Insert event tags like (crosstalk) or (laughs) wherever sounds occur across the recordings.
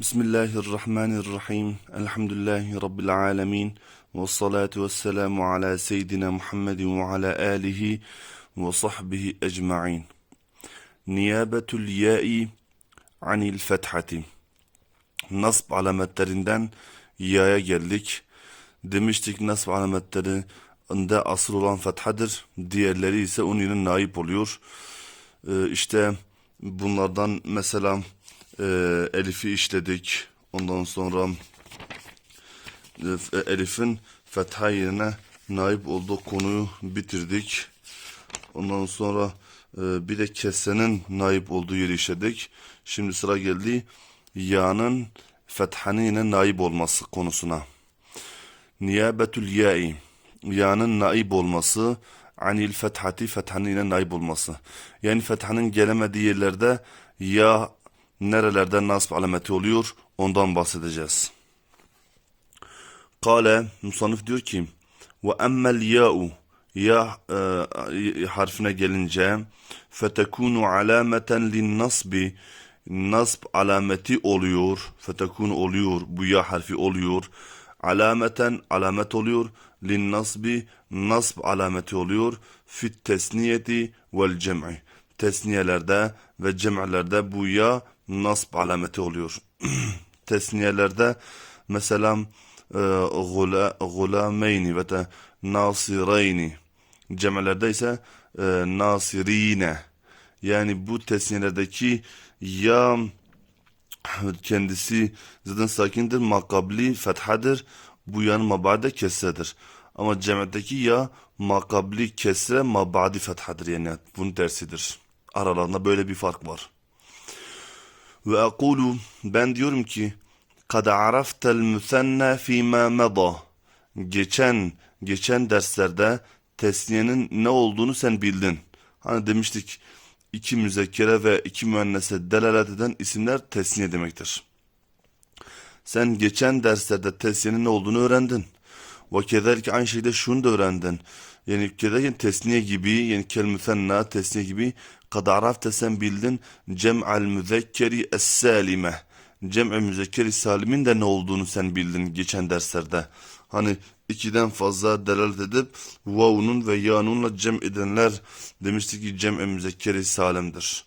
Bismillahirrahmanirrahim. Elhamdülillahi Rabbil alemin. Ve salatu ve selamu ala seyyidina Muhammedin ve ala alihi ve sahbihi ecma'in. Niyabetul ya'i anil fethati. Nasb alametlerinden ya'ya geldik. Demiştik nasb alametlerinde asıl olan fethadır. Diğerleri ise onun yerine naip oluyor. Ee, işte bunlardan mesela e, Elif'i işledik. Ondan sonra e, Elif'in fetha yerine naip olduğu konuyu bitirdik. Ondan sonra e, bir de kesenin naip olduğu yeri işledik. Şimdi sıra geldi ya'nın fethanın yine naip olması konusuna. Niyabetül ya'i ya'nın naip olması anil fethati fethanın naip olması. Yani fethanın gelemediği yerlerde ya nerelerde nasb alameti oluyor ondan bahsedeceğiz. Kale Musanif diyor ki ve emmel ya'u ya e, harfine gelince fetekunu alameten lin nasbi nasb alameti oluyor fetekunu oluyor bu ya harfi oluyor alameten alamet oluyor lin nasbi nasb alameti oluyor fit tesniyeti vel cem'i tesniyelerde ve cem'lerde bu ya nasb alameti oluyor. (clears throat) Tesniyelerde mesela e, gula, gulameyni ve de nasireyni cem'lerde ise e, nasirine yani bu tesniyelerdeki ya kendisi zaten sakindir, makabli fethadır. Bu yan mabade kesredir. Ama cem'deki ya makabli kesre mabadi fethadır yani bunun tersidir. Aralarında böyle bir fark var. Ve akulu ben diyorum ki kad araftel müsenne fîmâ meda geçen geçen derslerde tesniyenin ne olduğunu sen bildin. Hani demiştik iki müzekkere ve iki müennese delalet eden isimler tesniye demektir. Sen geçen derslerde tesniyenin ne olduğunu öğrendin. Ve kederki aynı şekilde şunu da öğrendin. Yani kederken tesniye gibi yani kel müsenna tesniye gibi kad arafte sen bildin cem'al müzekkeri es-salime. Cem'i müzekkeri salimin de ne olduğunu sen bildin geçen derslerde. Hani ikiden fazla delalet edip vavunun ve yanunla cem edenler demiştik ki cem'i müzekkeri salimdir.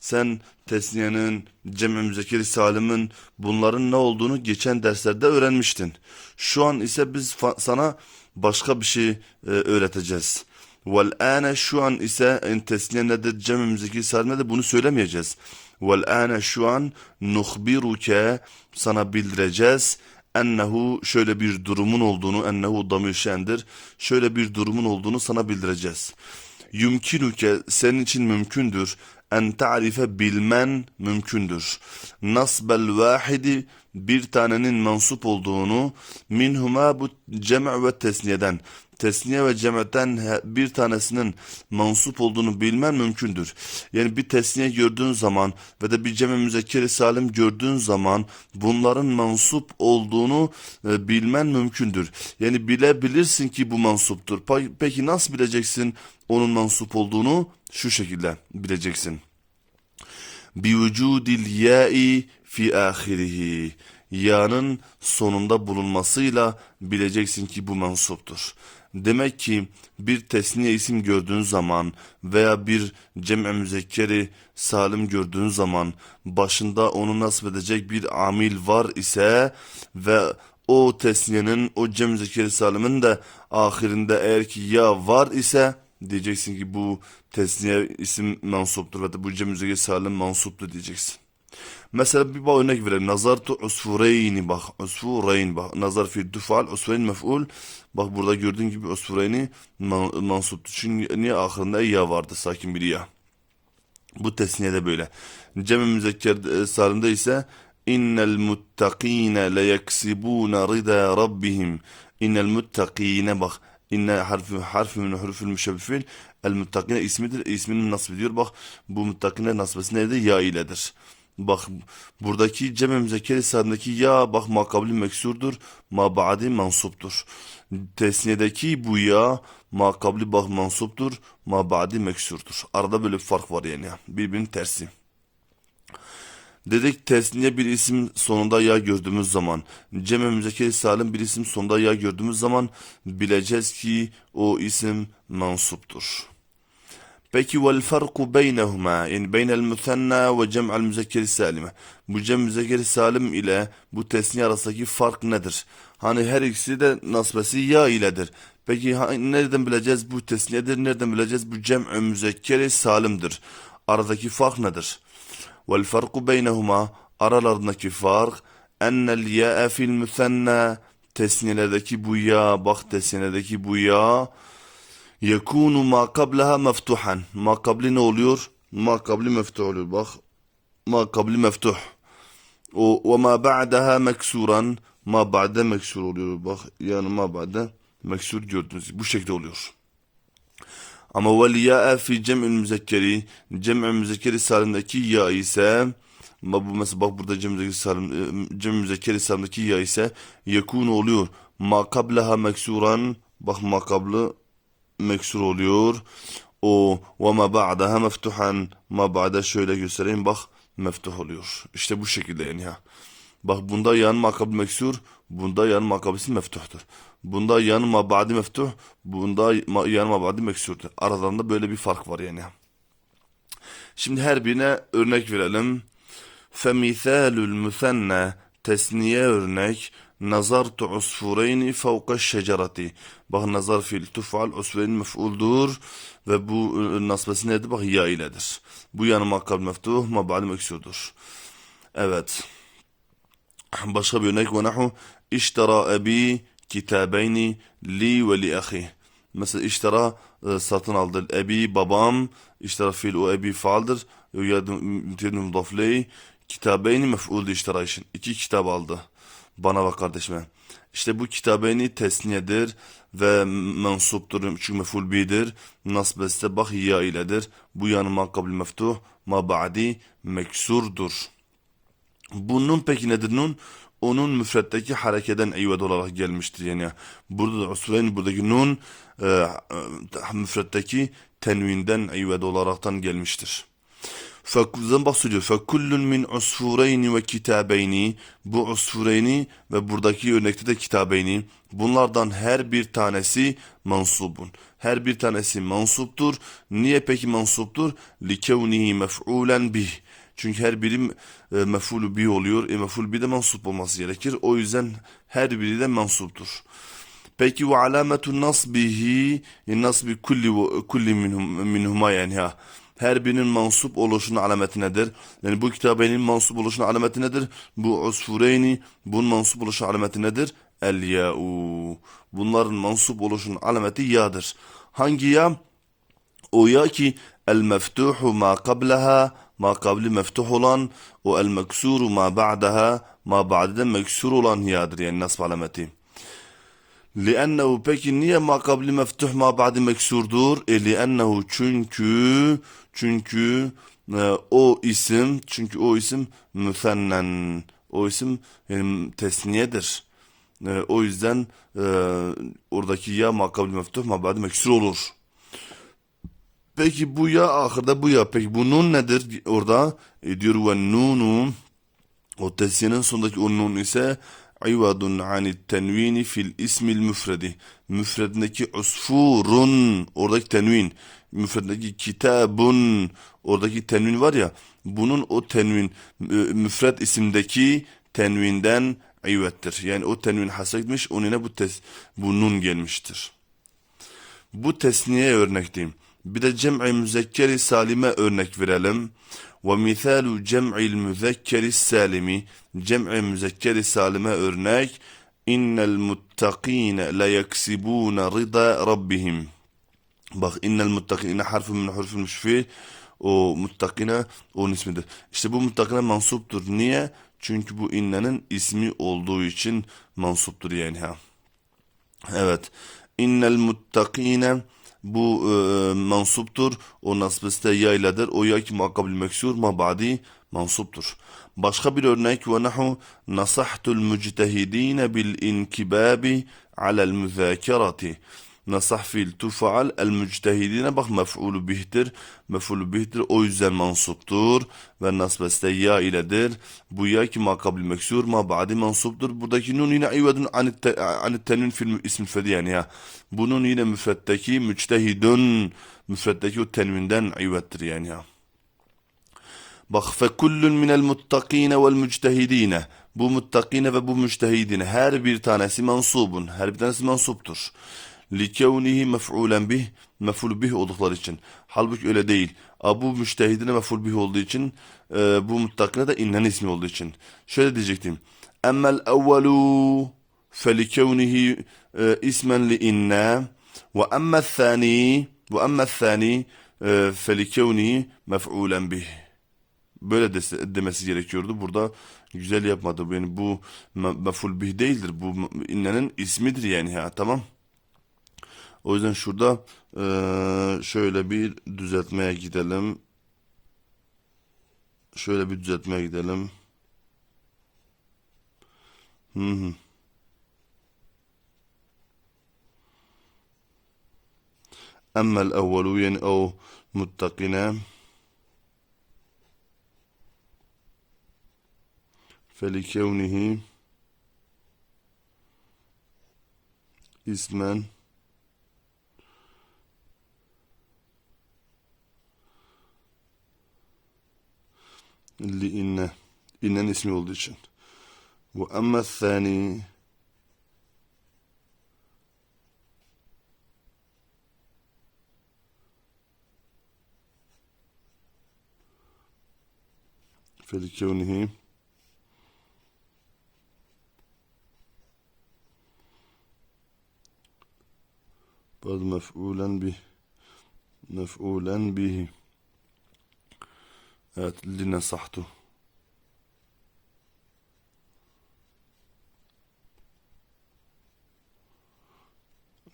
Sen tesniyenin, cem'i müzekkeri salimin bunların ne olduğunu geçen derslerde öğrenmiştin. Şu an ise biz sana başka bir şey e, öğreteceğiz. Vel şu an ise en tesniye nedir cem-i müzeki salim de bunu söylemeyeceğiz. Vel şu an nuhbiruke sana bildireceğiz. Ennehu şöyle bir durumun olduğunu ennehu damir şendir. Şöyle bir durumun olduğunu sana bildireceğiz. Yumkinuke senin için mümkündür. En ta'rife bilmen mümkündür. Nasbel vahidi bir tanenin mensup olduğunu minhuma bu cem' ve tesniyeden tesniye ve cem'ten bir tanesinin mansup olduğunu bilmen mümkündür. Yani bir tesniye gördüğün zaman ve de bir cem-i müzekkeri salim gördüğün zaman bunların mansup olduğunu e, bilmen mümkündür. Yani bilebilirsin ki bu mansuptur. Peki nasıl bileceksin onun mansup olduğunu? Şu şekilde bileceksin. Bi vücudil ya'i fi ahirihi ya'nın sonunda bulunmasıyla bileceksin ki bu mensuptur. Demek ki bir tesniye isim gördüğün zaman veya bir cem'e müzekkeri salim gördüğün zaman başında onu nasip edecek bir amil var ise ve o tesniyenin o cem müzekkeri salimin de ahirinde eğer ki ya var ise diyeceksin ki bu tesniye isim mansuptur ve bu cem müzekkeri salim mansuptur diyeceksin. Mesela bir örnek verelim. Nazartu usfureyni bak. Usfureyn bak. Nazar fi dufal usfureyn mef'ul. Bak burada gördüğün gibi usfureyni man, mansuptu. Çünkü niye ahırında ya vardı sakin bir ya. Bu tesniyede böyle. Cem-i müzekker e, salimde ise innel muttakine leyeksibune rida rabbihim. İnnel muttakine bak. İnne harfi harfi min hurufil müşebbifil. El muttakine ismidir. İsmini nasip ediyor. Bak bu muttakine nasibesi nedir? Ya iledir. Bak buradaki cem-i ya bak makabli meksurdur, mabadi mansuptur. Tesniyedeki bu ya makabli bak mansuptur, mabadi meksurdur. Arada böyle bir fark var yani birbirinin tersi. Dedik tesniye bir isim sonunda ya gördüğümüz zaman, cem-i salim bir isim sonunda ya gördüğümüz zaman bileceğiz ki o isim mansuptur. Peki vel farku beynehuma yani beynel müsenna ve cem'el müzekkeri salime. Bu cem müzekkeri salim ile bu tesniye arasındaki fark nedir? Hani her ikisi de nasbesi ya iledir. Peki nereden bileceğiz bu tesniyedir? Nereden bileceğiz bu cem'ü müzekkeri salimdir? Aradaki fark nedir? Vel farku beynehuma aralarındaki fark ennel ya'e fil müsenna tesniyelerdeki bu ya bak tesniyelerdeki bu ya Yekunu ma kablaha meftuhan. Ma kabli ne oluyor? Ma kabli meftuh oluyor. Bak. Ma kabli meftuh. O ve ma ba'daha meksuran. Ma ba'de meksur oluyor. Bak yani ma ba'de meksur gördünüz. Bu şekilde oluyor. Ama vel ya'a fi cem'ül müzekkeri. Cem'ül müzekkeri salimdeki ya ise bu mesela bak burada cem müzekkeri salim e, ya ise yekunu oluyor. Ma kablaha meksuran. Bak ma kablı meksur oluyor. O ve ma ba'daha meftuhan ma ba'da şöyle göstereyim bak meftuh oluyor. İşte bu şekilde yani ha. Bak bunda yan makabı meksur, bunda yan makabısı meftuhtur. Bunda yan mabadi meftuh, bunda yan mabadi meksurdur. Aralarında böyle bir fark var yani. Şimdi her birine örnek verelim. Femithalul müsenne tesniye örnek nazartu usfureyni fevka şecereti. Bak nazar fiil tufal usfureyn mef'uldur ve bu e, nasbesi nedir? Bak ya iledir. Bu yanı makkab meftuh mabadi meksurdur. Evet. Başka bir örnek ve nahu iştara ebi kitabeyni li ve li ahi. Mesela iştara e, satın aldı. Ebi babam iştara fiil o ebi faaldır. Mütedir mudafley. Kitabeyni mef'uldu iştara için. İki kitap aldı. Bana bak kardeşime. İşte bu kitabeyni tesniyedir ve mensuptur. Çünkü mef'ul bidir. Nasbeste bak ya iledir. Bu yanı makabl meftuh ma ba'di meksurdur. Bu nun peki nedir nun? Onun müfretteki harekeden ived olarak gelmiştir yani. Burada da usreyn buradaki nun e, e, müfretteki tenvinden ived olaraktan gelmiştir. Fakuzdan bahsediyor. Fekullun min usfureyni ve kitabeyni. Bu usfureyni ve buradaki örnekte de kitabeyni. Bunlardan her bir tanesi mansubun. Her bir tanesi mansuptur. Niye peki mansuptur? Likevnihi mef'ulen bih. Çünkü her biri e, mef'ulü bi oluyor. E, mef'ul bi de mansup olması gerekir. O yüzden her biri de mansuptur. Peki ve alametu nasbihi e, nasbi kulli kulli minhum, minhuma yani ha Her birinin mansup oluşunun alameti nedir? Yani bu kitabenin mansup oluşunun alameti nedir? Bu usfureyni bunun mansup oluşunun alameti nedir? El ya'u. Bunların mansup oluşunun alameti ya'dır. Hangi ya? O ya ki el meftuhu ma qablaha ma kabli meftuh olan o el meksuru ma ba'daha ma ba'deden meksur olan ya'dır yani nasb alameti. لأنه peki niye ma kabli meftuh ma ba'di meksurdur? E لأنه çünkü çünkü e, o isim çünkü o isim müsennen o isim yani tesniyedir. E, o yüzden e, oradaki ya ma kabli meftuh ma ba'di meksur olur. Peki bu ya ahırda bu ya. Peki bu nun nedir orada? E, diyor ve nunu o tesniyenin sonundaki o nun ise ivadun anit tenvini fil ismil müfredi. Müfredindeki usfurun oradaki tenvin. Müfredindeki kitabun oradaki tenvin var ya bunun o tenvin e, müfred isimdeki tenvinden ivettir. Yani o tenvin hasretmiş onuna bu tes, bu nun gelmiştir. Bu tesniye örnek diyeyim. Bir de cem'i müzekkeri salime örnek verelim. Ve misalu cem'il müzekkeri salimi cem'i müzekkeri salime örnek innel muttakine la yeksibune rıda rabbihim bak innel muttakine harfi min hurfil müşfil o muttakine onun ismidir. İşte bu muttakine mansuptur. Niye? Çünkü bu innenin ismi olduğu için mansuptur yani ha. Evet. İnnel muttakine bu e, mansuptur. O nasbiste yayladır. O ya ki muakkabil meksur ma ba'di mansuptur. Başka bir örnek ve nahu nasahtul müctehidine bil inkibabi alel müzakerati. Nasah fiil tufaal el müctehidine bak mef'ulu bihtir. Mef'ulu bihtir o yüzden mansuptur. Ve nasbeste ya iledir. Bu ya ki makabli meksur ma ba'di mansuptur. Buradaki nun yine ivvedun anit te- anit tenvin fil ismil fedi yani ya. Bunun yine müfretteki müctehidun müfretteki o tenvinden ivvettir yani ya. Bak fe kullun minel muttakine vel müctehidine. Bu muttakine ve bu müctehidine her bir tanesi mansubun. Her bir tanesi mansuptur. Likevnihi mef'ulen bih. Mef'ul bih oldukları için. Halbuki öyle değil. A, bu müctehidine mef'ul bih olduğu için e, bu muttakine de innen ismi olduğu için. Şöyle diyecektim. Emmel evvelu felikevnihi e, ismen li inne ve emmel thani ve emmel thani e, felikevnihi mef'ulen bih böyle dese, demesi gerekiyordu. Burada güzel yapmadı. Yani bu me- meful bih değildir. Bu innenin ismidir yani ha tamam. O yüzden şurada eee, şöyle bir düzeltmeye gidelim. Şöyle bir düzeltmeye gidelim. Hı hı. Emmel evvelu yani o muttakine فلكونه اسما لإن إن اسمي olduğu için وأما الثاني فلكونه بعد مفعولا به مفعولا به Evet li nesahtu.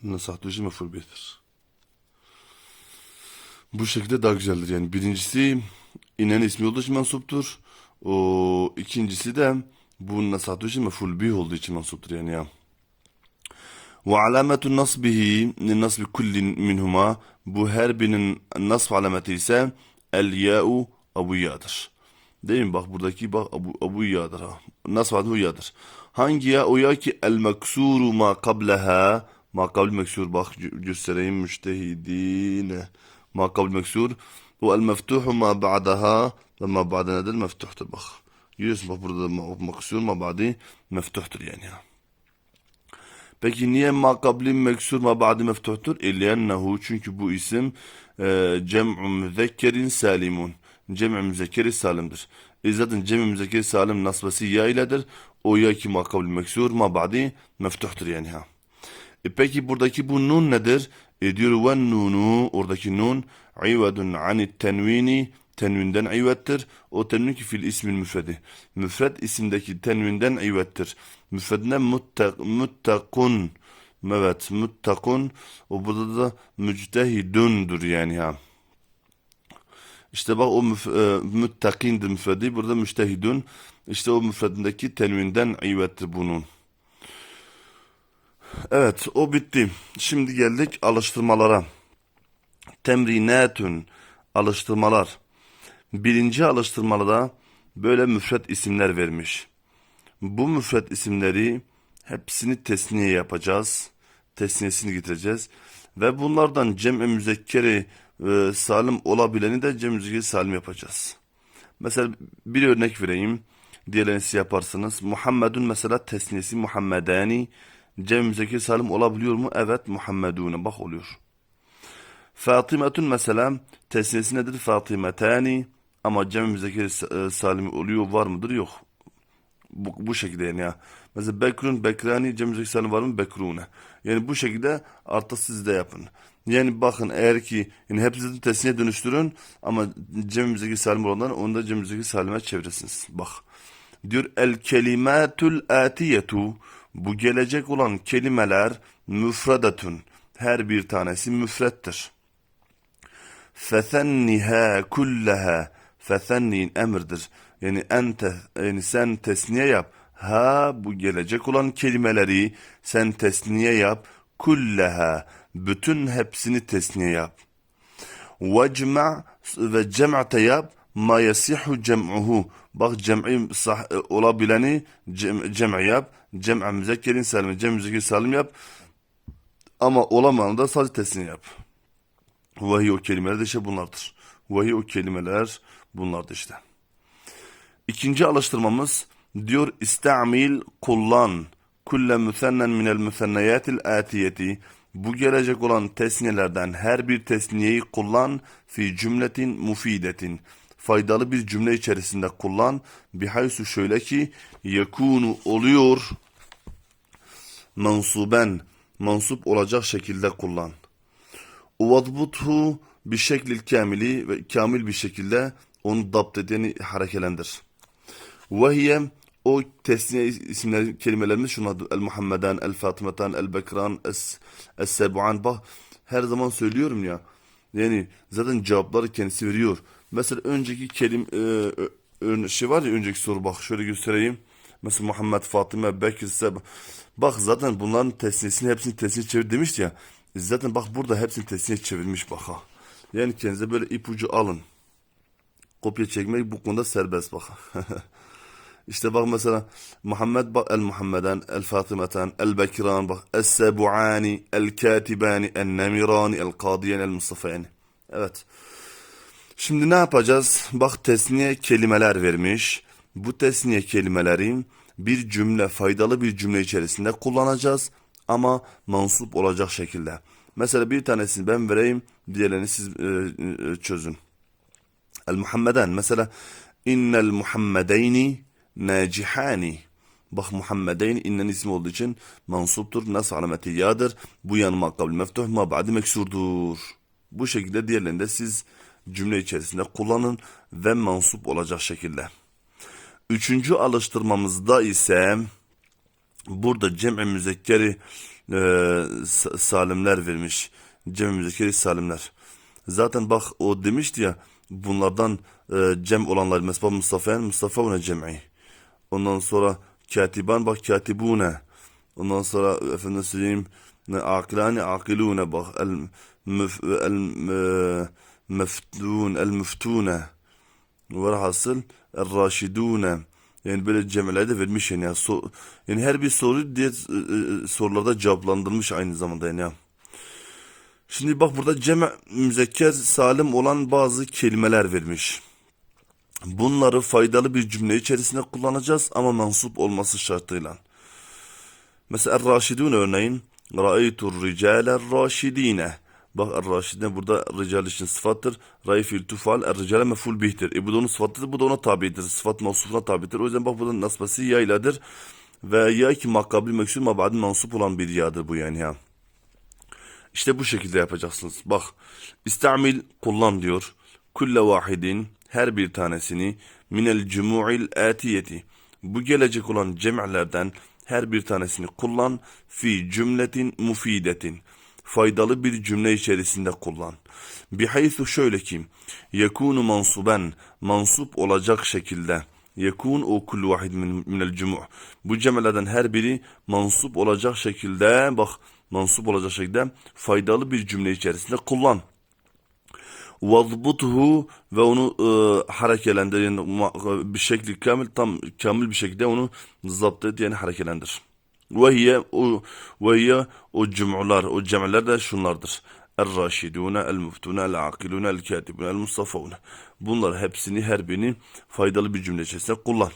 Nesahtu için meful beytir. Bu şekilde daha güzeldir. Yani birincisi inen ismi olduğu için mensuptur. O ikincisi de bu nesahtu için meful bih olduğu için mensuptur yani ya. Ve alametun nasbihi nasbi kullin minhuma bu her birinin nasb alameti ise el ya'u abu ya'dır. Değil mi? Bak buradaki bak abu, abu ya'dır ha. Nasb alameti ya'dır. Hangi ya? O ya ki el meksuru ma kableha ma kabl meksur bak gö- göstereyim müştehidine ma kabl meksur ve el meftuhu ma ba'daha ve ma ba'da nedir? Meftuhtur bak. Görüyorsun bak burada da ma meksur ma ba'di meftuhtur yani ya. Peki niye makabli meksur ma ba'di meftuhtur? İlyennehu çünkü bu isim e, cem'u müzekkerin salimun. Cem'u müzekkeri salimdir. Zaten cem'u müzekkeri salim nasbası ya iledir. O ya ki makabli meksur ma ba'di meftuhtur yani ha. E peki buradaki bu nun nedir? E diyor ve nunu oradaki nun ivedun anit tenvini tenvinden ivettir. O tenvin ki fil ismin müfredi. Müfred isimdeki tenvinden ivettir. Müfredine muttak, muttakun. Evet muttakun. O burada da müctehidundur yani ha. İşte bak o müf, e, müttakindir müfredi. Burada müctehidun. İşte o müfredindeki tenvinden ivettir bunun. Evet o bitti. Şimdi geldik alıştırmalara. Temrinatun alıştırmalar. Birinci alıştırmada böyle müfret isimler vermiş. Bu müfret isimleri hepsini tesniye yapacağız. Tesniyesini getireceğiz. Ve bunlardan cem-i müzekkeri e, salim olabileni de müzekkeri salim yapacağız. Mesela bir örnek vereyim. Diğerlerini siz yaparsınız. Muhammedun mesela tesniyesi Muhammedani. Cem müzekkeri salim olabiliyor mu? Evet Muhammedune. Bak oluyor. Fatimetun mesela tesniyesi nedir? Fatimetani. Ama cem müzekkeri e, salimi oluyor var mıdır? Yok. Bu, bu şekilde yani ya. Mesela Bekrun, Bekrani, cem müzekkeri salim var mı? Bekrune. Yani bu şekilde artık siz de yapın. Yani bakın eğer ki yani hepsini tesniye dönüştürün ama cem müzekkeri salim olanlar onu da cem müzekkeri salime çevirirsiniz. Bak. Diyor el kelimatul atiyetu bu gelecek olan kelimeler müfredatun. Her bir tanesi müfrettir. Fesenniha kullaha fesennin emirdir. Yani ente yani sen tesniye yap. Ha bu gelecek olan kelimeleri sen tesniye yap. kulleha bütün hepsini tesniye yap. Vecma ve cem'te yap ma yasihu cem'uhu. Bak cem'i sah olabileni cem, cem' yap. Cem'a müzekkerin salim, cem müzekker salim yap. Ama olamayanı da sadece tesniye yap. Vahiy o kelimeler de işte bunlardır. Vahiy o kelimeler bunlardır işte. İkinci alıştırmamız diyor istamil kullan kulle müsennen minel müsenneyatil atiyeti bu gelecek olan tesniyelerden her bir tesniyeyi kullan fi cümletin mufidetin faydalı bir cümle içerisinde kullan bihaysu şöyle ki yekunu oluyor mansuben mansup olacak şekilde kullan. Uvadbuthu bir şeklil kamili ve kamil bir şekilde onu dapt edeni harekelendir. Ve o tesniye isimleri kelimelerimiz şunlardır. El Muhammeden, El Fatımetan, El Bekran, Es, Es Sebu'an. Bak her zaman söylüyorum ya. Yani zaten cevapları kendisi veriyor. Mesela önceki kelim e, şey var ya önceki soru bak şöyle göstereyim. Mesela Muhammed, Fatıma, Bekir, Seb. Bak zaten bunların tesniyesini hepsini tesniye çevir demişti ya. Zaten bak burada hepsini tesniye çevirmiş bak ha. Yani kendinize böyle ipucu alın. Kopya çekmek bu konuda serbest bak. (laughs) İşte bak mesela Muhammed bak el Muhammeden, el Fatimeten, el Bekiran bak, el Sebuani, el Katibani, el Nemirani, el Kadiyen, el Mustafa'ni. Evet. Şimdi ne yapacağız? Bak tesniye kelimeler vermiş. Bu tesniye kelimelerin bir cümle, faydalı bir cümle içerisinde kullanacağız. Ama mansup olacak şekilde. Mesela bir tanesini ben vereyim, diğerlerini siz e, e, çözün. El Muhammeden mesela innel Muhammedeyni nacihani. Bak Muhammedeyn innen ismi olduğu için mansuptur. Nasıl alameti yadır. Bu yanı makabli meftuh ma ba'di meksurdur. Bu şekilde diğerlerinde siz cümle içerisinde kullanın ve mansup olacak şekilde. Üçüncü alıştırmamızda ise burada cem'i müzekkeri e, sa- salimler vermiş. Cem'i müzekkeri salimler. Zaten bak o demişti ya bunlardan e, cem olanlar mesela Mustafa Mustafa ona cem'i. Ondan sonra katiban bak katibune. Ondan sonra efendim söyleyeyim ne akilani akilune bak el müf, el e, meftun el müftune. Velhasıl el raşidune. Yani böyle cemlerde vermiş yani. ya. So, yani her bir soru diğer e, e, sorularda cevaplandırmış aynı zamanda yani. ya. Şimdi bak burada cem müzekker salim olan bazı kelimeler vermiş. Bunları faydalı bir cümle içerisinde kullanacağız ama mansup olması şartıyla. Mesela Er-Raşidun örneğin Ra'aytur ricale raşidine. Bak Er-Raşidine burada rical için sıfattır. Ra'i fiil tufal Er-Ricale meful bihtir. E bu da onun sıfatıdır. Bu da ona tabidir. Sıfat mevsufuna tabidir. O yüzden bak burada nasbası ya iledir. Ve ya ki makabli meksur mabadin mansup olan bir yadır bu yani ya. İşte bu şekilde yapacaksınız. Bak istamil kullan diyor. Kulle vahidin her bir tanesini minel cumu'il atiyeti. Bu gelecek olan cem'lerden her bir tanesini kullan fi cümletin mufidetin. Faydalı bir cümle içerisinde kullan. Bihaythu şöyle ki yekunu mansuben mansup olacak şekilde yekun o kullu vahid min, minel cumu' bu cem'lerden her biri mansup olacak şekilde bak mansup olacak şekilde faydalı bir cümle içerisinde kullan. Vazbuthu ve onu e, harekelendir yani ma- bir şekli kamil tam kamil bir şekilde onu zapt et yani harekelendir. Ve hiye o ve hiye o cum'ular o cem'ler de şunlardır. El-Raşidune, el-Muftune, el-Akilune, el-Katibune, el-Mustafavune. Bunlar hepsini her birini faydalı bir cümle içerisinde kullan.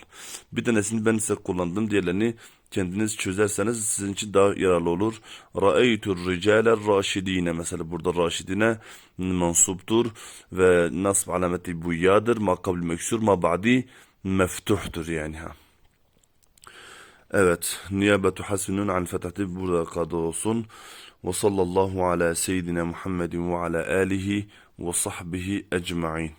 Bir tanesini ben size kullandım. Diğerlerini kendiniz çözerseniz sizin için daha yararlı olur. Ra'eytur ricaler raşidine. Mesela burada raşidine mansuptur ve nasb alameti bu yadır. Ma kabl meksur ma ba'di meftuhtur yani ha. Evet, niyabetu hasinun an fethati burada kadı olsun. Ve sallallahu ala seyyidina Muhammedin ve ala alihi ve sahbihi ecma'in.